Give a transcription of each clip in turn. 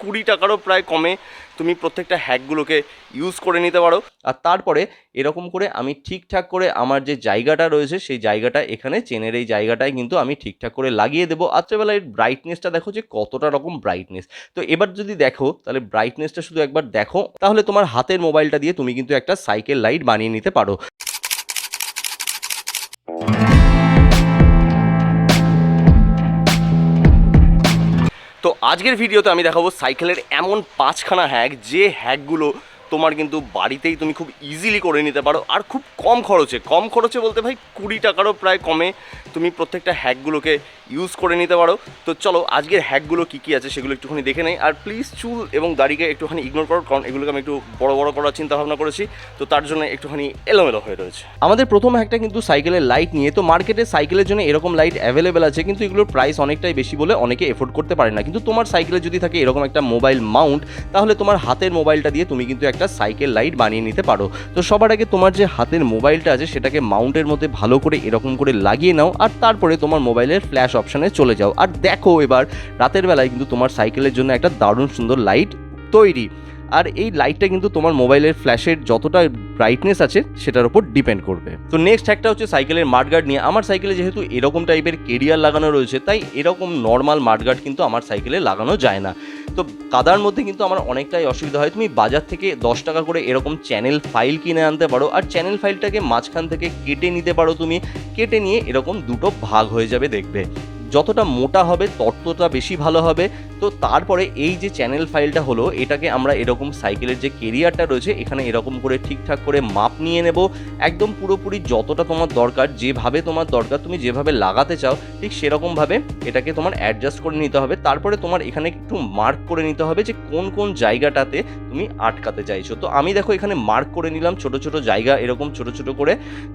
কুড়ি টাকারও প্রায় কমে তুমি প্রত্যেকটা হ্যাকগুলোকে ইউজ করে নিতে পারো। আর তারপরে এরকম করে আমি ঠিকঠাক করে আমার যে জায়গাটা রয়েছে, সেই জায়গাটা এখানে চেনের এই জায়গাটায় কিন্তু আমি ঠিকঠাক করে লাগিয়ে দেবো। রাত্রেবেলায় ব্রাইটনেসটা দেখো যে কতটা রকম ব্রাইটনেস তো এবার যদি দেখো, তাহলে ব্রাইটনেসটা শুধু একবার দেখো, তাহলে তোমার হাতের মোবাইলটা দিয়ে তুমি কিন্তু একটা সাইকেল লাইট বানিয়ে নিতে পারো। তো আজকের ভিডিওতে আমি দেখাবো সাইকেলের এমন পাঁচখানা হ্যাক, যে হ্যাকগুলো তোমার কিন্তু বাড়িতেই তুমি খুব ইজিলি করে নিতে পারো আর খুব কম খরচে। কম খরচে বলতে ভাই কুড়ি টাকারও প্রায় কমে। তুমি প্রত্যেকটা হ্যাকগুলোকে ইউজ করে নিতে পারো। তো চলো, আজকের হ্যাকগুলো কী কী আছে সেগুলো একটুখানি দেখে নেই। আর প্লিজ চুল এবং দাড়িকে একটুখানি ইগনোর করো, কারণ এগুলোকে আমি একটু বড় বড় করার চিন্তা ভাবনা করেছি। তো তার জন্য একটুখানি এলোমেলো হয়ে রয়েছে। আমাদের প্রথম হ্যাকটা কিন্তু সাইকেলের লাইট নিয়ে, তো মার্কেটে সাইকেলের জন্য এরকম লাইট অ্যাভেলেবেল আছে, কিন্তু এগুলোর প্রাইস অনেকটাই বেশি বলে অনেকে এফোর্ড করতে পারে না। কিন্তু তোমার সাইকেলে যদি থাকে এরকম একটা মোবাইল মাউন্ট তাহলে তোমার হাতের মোবাইলটা দিয়ে তুমি কিন্তু একটা সাইকেল লাইট বানিয়ে নিতে পারো। তো সবার আগে তোমার যে হাতের মোবাইলটা আছে, সেটাকে মাউন্টের মধ্যে ভালো করে এরকম করে লাগিয়ে নাও, আর তারপরে তোমার মোবাইলের ফ্ল্যাশ অপশানে চলে যাও। আর দেখো এবার, রাতের বেলায় কিন্তু তোমার সাইকেলের জন্য একটা দারুণ সুন্দর লাইট তৈরি। আর এই লাইটটা কিন্তু তোমার মোবাইলের ফ্ল্যাশের যতটা ব্রাইটনেস আছে, সেটার উপর ডিপেন্ড করবে। তো নেক্সট একটা হচ্ছে সাইকেলের মাঠগার্ড নিয়ে। আমার সাইকেলে যেহেতু এরকম টাইপের কেরিয়ার লাগানো রয়েছে, তাই এরকম নর্মাল মাঠগার্ড কিন্তু আমার সাইকেলে লাগানো যায় না। তো কাদার মধ্যে কিন্তু আমার অনেকটাই অসুবিধা হয়। তুমি বাজার থেকে দশ টাকা করে এরকম চ্যানেল ফাইল কিনে আনতে পারো আর চ্যানেল ফাইলটাকে মাঝখান থেকে কেটে নিতে পারো তুমি। কেটে নিয়ে এরকম দুটো ভাগ হয়ে যাবে দেখবে। যতটা মোটা হবে, ততটা বেশি ভালো হবে। তো তারপরে এই যে চ্যানেল ফাইলটা হলো, এটাকে আমরা এরকম সাইকেলের যে কেরিয়ারটা রয়েছে, এখানে এরকম করে ঠিকঠাক করে মাপ নিয়ে নেব। একদম পুরোপুরি যতটা তোমার দরকার, যেভাবে তোমার দরকার, তুমি যেভাবে লাগাতে চাও, ঠিক সেরকমভাবে এটাকে তোমার অ্যাডজাস্ট করে নিতে হবে। তারপরে তোমার এখানে একটু মার্ক করে নিতে হবে যে কোন কোন জায়গাটাতে তুমি আটকাতে চাইছো। তো আমি দেখো এখানে মার্ক করে নিলাম ছোট ছোট জায়গা এরকম ছোট ছোট করে।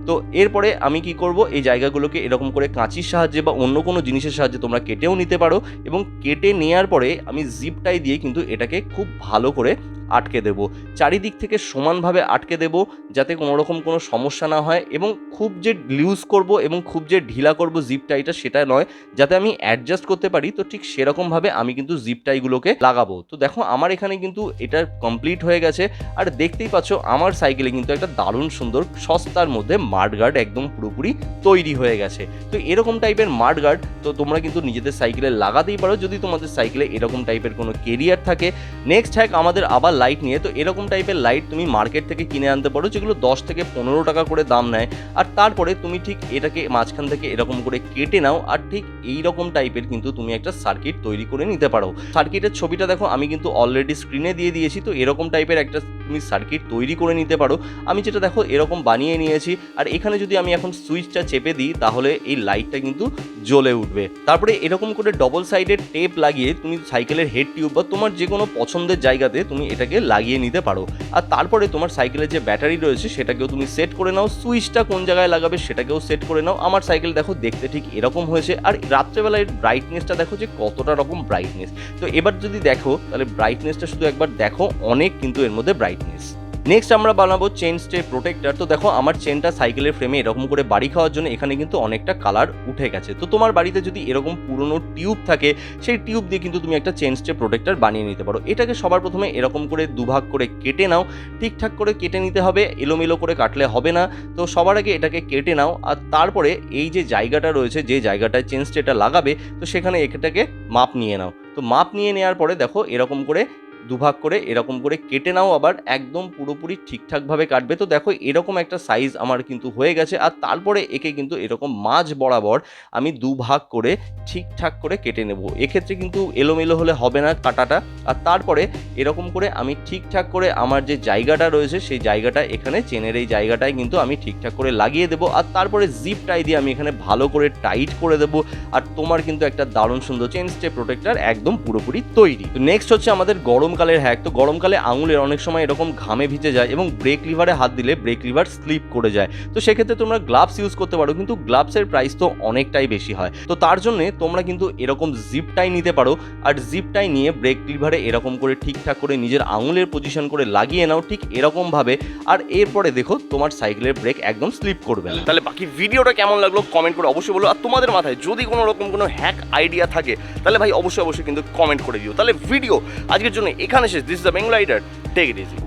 তো এরপরে আমি কি করব? এই জায়গাগুলোকে এরকম করে কাঁচির সাহায্যে বা অন্য কোনো জিনিসের সাহায্যে তোমরা কেটেও নিতে পারো এবং কেটে নেওয়ার পরে আমি জিপটাই দিয়ে কিন্তু এটাকে খুব ভালো করে আটকে দেব। চারিদিক থেকে সমানভাবে আটকে দেব যাতে কোনো রকম কোনো সমস্যা না হয় এবং খুব যে লুজ করব এবং খুব যে ঢিলা করব জিপ টাইটা সেটা নয়, যাতে আমি অ্যাডজাস্ট করতে পারি। তো ঠিক সেরকমভাবে আমি কিন্তু জিপ টাইগুলোকে লাগাবো। তো দেখো আমার এখানে কিন্তু এটা কমপ্লিট হয়ে গেছে। আর দেখতেই পাচ্ছ আমার সাইকেলে কিন্তু একটা দারুণ সুন্দর সস্তার মধ্যে মাঠগার্ড একদম পুরোপুরি তৈরি হয়ে গেছে। তো এরকম টাইপের মাঠগার্ড তো তোমরা কিন্তু নিজেদের সাইকেলে লাগাতেই পারো। যদি তোমাদের সাইকেলে এরকম টাইপের কোনো কেরিয়ার থাকে নেক্সট হ্যাক আমাদের আবার লাইট নিয়ে, তো এরকম টাইপের লাইট তুমি মার্কেট থেকে কিনে আনতে পারো, যেগুলো দশ থেকে পনেরো টাকা করে দাম নেয়। আর তারপরে তুমি ঠিক এটাকে মাঝখান থেকে এরকম করে কেটে নাও, আর ঠিক এই রকম টাইপের কিন্তু তুমি একটা সার্কিট তৈরি করে নিতে পারো। সার্কিটের ছবিটা দেখো, আমি কিন্তু অলরেডি স্ক্রিনে দিয়ে দিয়েছি, তো এরকম টাইপের একটা তুমি সার্কিট তৈরি করে নিতে পারো। আমি যেটা দেখো, এরকম বানিয়ে নিয়েছি। আর এখানে যদি আমি এখন সুইচটা চেপে দিই, তাহলে এই লাইটটা কিন্তু জ্বলে উঠবে। তারপরে এরকম করে ডবল সাইডের টেপ লাগিয়ে তুমি সাইকেলের হেড টিউব বা তোমার যে কোনো পছন্দের জায়গাতে তুমি এটাকে লাগিয়ে নিতে পারো। আর তারপরে তোমার সাইকেলের যে ব্যাটারি রয়েছে, সেটাকেও তুমি সেট করে নাও। সুইচটা কোন জায়গায় লাগাবে, সেটাকেও সেট করে নাও। আমার সাইকেল দেখো, দেখতে ঠিক এরকম হয়েছে। আর রাত্রেবেলায় ব্রাইটনেসটা দেখো যে কতটা রকম ব্রাইটনেস তো এবার যদি দেখো, তাহলে ব্রাইটনেসটা শুধু একবার দেখো, অনেক কিন্তু এর মধ্যে ব্রাইটনেস নেক্সট আমরা বানাবো চেন স্টে প্রোটেক্টার তো দেখো, আমার চেনটা সাইকেলের ফ্রেমে এরকম করে বাড়ি খাওয়ার জন্য এখানে কিন্তু অনেকটা কালার উঠে গেছে। তো তোমার বাড়িতে যদি এরকম পুরনো টিউব থাকে, সেই টিউব দিয়ে কিন্তু তুমি একটা চেন স্টে প্রোটেক্টার বানিয়ে নিতে পারো। এটাকে সবার প্রথমে এরকম করে দুভাগ করে কেটে নাও। ঠিকঠাক করে কেটে নিতে হবে, এলোমেলো করে কাটলে হবে না। তো সবার আগে এটাকে কেটে নাও, আর তারপরে এই যে জায়গাটা রয়েছে, যে জায়গাটায় চেন স্টেটা লাগাবে, তো সেখানে এটাকে মাপ নিয়ে নাও। তো মাপ নিয়ে নেওয়ার পরে দেখো, এরকম করে দুভাগ করে এরকম করে কেটে নাও আবার একদম পুরোপুরি ঠিকঠাকভাবে কাটবে। তো দেখো এরকম একটা সাইজ আমার কিন্তু হয়ে গেছে আর তারপরে একে কিন্তু এরকম মাঝ বরাবর আমি দুভাগ করে ঠিকঠাক করে কেটে নেব। এক্ষেত্রে কিন্তু এলোমেলো হলে হবে না কাটাটা। আর তারপরে এরকম করে আমি ঠিকঠাক করে আমার যে জায়গাটা রয়েছে, সেই জায়গাটা এখানে চেনের এই জায়গাটায় কিন্তু আমি ঠিকঠাক করে লাগিয়ে দেবো। আর তারপরে জিপ টাই দিয়ে আমি এখানে ভালো করে টাইট করে দেবো। আর তোমার কিন্তু একটা দারুণ সুন্দর চেন স্টে প্রোটেক্টার একদম পুরোপুরি তৈরি। তো নেক্সট হচ্ছে আমাদের গরমকালের হ্যাক তো গরমকালে আঙুলের অনেক সময় এরকম ঘামে ভিজে যায় এবং ব্রেক লিভারে হাত দিলে ব্রেক লিভার স্লিপ করে যায়। তো সেক্ষেত্রে তোমরা গ্লাভস ইউজ করতে পারো, কিন্তু গ্লাভসের প্রাইস তো অনেকটাই বেশি হয়। তো তার জন্য তোমরা কিন্তু এরকম জিপ টাই নিতে পারো। আর জিপ টাই নিয়ে ব্রেক লিভারে এরকম করে ঠিকঠাক করে নিজের আঙুলের পজিশন করে লাগিয়ে নাও ঠিক এরকম ভাবে আর এরপরে দেখো তোমার সাইকেলের ব্রেক একদম স্লিপ করবে না। তাহলে বাকি ভিডিওটা কেমন লাগল কমেন্ট করে অবশ্যই বলো। আর তোমাদের মাথায় যদি কোনো রকম কোনো হ্যাক আইডিয়া থাকে তাহলে ভাই অবশ্যই অবশ্যই কিন্তু কমেন্ট করে দিও। তাহলে ভিডিও আজকের জন্য এখানে শেষ। This the Bengal rider take it easy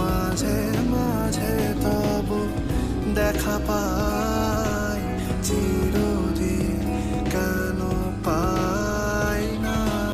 মাঝে মাঝে তবু দেখা পাই